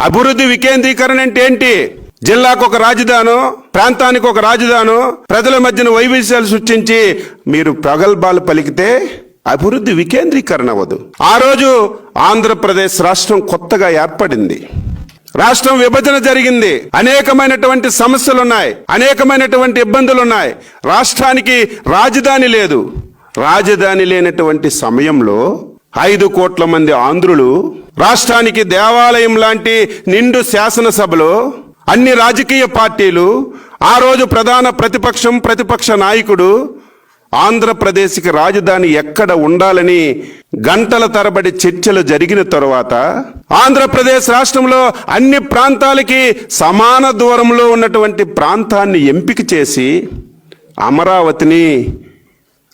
అభివృద్ధి వికేంద్రీకరణ అంటే ఏంటి? జిల్లాకు ఒక రాజధాను ప్రాంతానికి ఒక రాజధాను ప్రజల మధ్యన వైవిధ్యాలు సృష్టించి మీరు ప్రగల్భాలు పలికితే అభివృద్ధి వికేంద్రీకరణ అవ్వదు. ఆ రోజు ఆంధ్రప్రదేశ్ రాష్ట్రం కొత్తగా ఏర్పడింది. రాష్ట్రం విభజన జరిగింది. అనేకమైనటువంటి సమస్యలు ఉన్నాయి అనేకమైనటువంటి ఇబ్బందులు ఉన్నాయి రాష్ట్రానికి రాజధాని లేదు. రాజధాని లేనటువంటి సమయంలో ఐదు కోట్ల మంది ఆంధ్రులు రాష్ట్రానికి దేవాలయం లాంటి నిండు శాసనసభలో అన్ని రాజకీయ పార్టీలు ఆ రోజు ప్రధాన ప్రతిపక్షం ప్రతిపక్ష నాయకుడు ఆంధ్రప్రదేశ్కి రాజధాని ఎక్కడ ఉండాలని గంటల తరబడి చర్చలు జరిగిన తరువాత ఆంధ్రప్రదేశ్ రాష్ట్రంలో అన్ని ప్రాంతాలకి సమాన దూరంలో ఉన్నటువంటి ప్రాంతాన్ని ఎంపిక చేసి అమరావతిని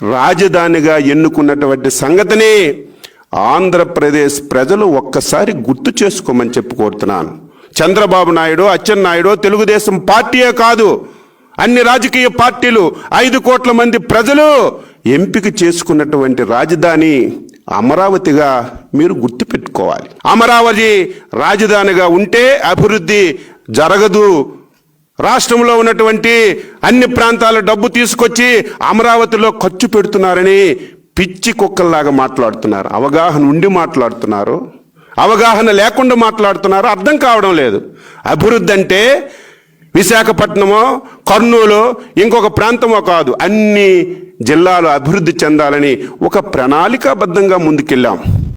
రాజధానిగా ఎన్నుకున్నటువంటి సంగతిని ఆంధ్రప్రదేశ్ ప్రజలు ఒక్కసారి గుర్తు చేసుకోమని చెప్పి కోరుతున్నాను. చంద్రబాబు నాయుడు అచ్చెన్నాయుడు తెలుగుదేశం పార్టీయే కాదు. అన్ని రాజకీయ పార్టీలు ఐదు కోట్ల మంది ప్రజలు ఎంపిక చేసుకున్నటువంటి రాజధాని అమరావతిగా మీరు గుర్తుపెట్టుకోవాలి అమరావతి రాజధానిగా ఉంటే అభివృద్ధి జరగదు. రాష్ట్రంలో ఉన్నటువంటి అన్ని ప్రాంతాల డబ్బు తీసుకొచ్చి అమరావతిలో ఖర్చు పెడుతున్నారని పిచ్చి కుక్కల్లాగా మాట్లాడుతున్నారు అవగాహన ఉండి మాట్లాడుతున్నారు అవగాహన లేకుండా మాట్లాడుతున్నారు అర్థం కావడం లేదు. అభివృద్ధి అంటే విశాఖపట్నమో కర్నూలు ఇంకొక ప్రాంతమో కాదు అన్ని జిల్లాలు అభివృద్ధి చెందాలని ఒక ప్రణాళికాబద్ధంగా ముందుకెళ్ళాం.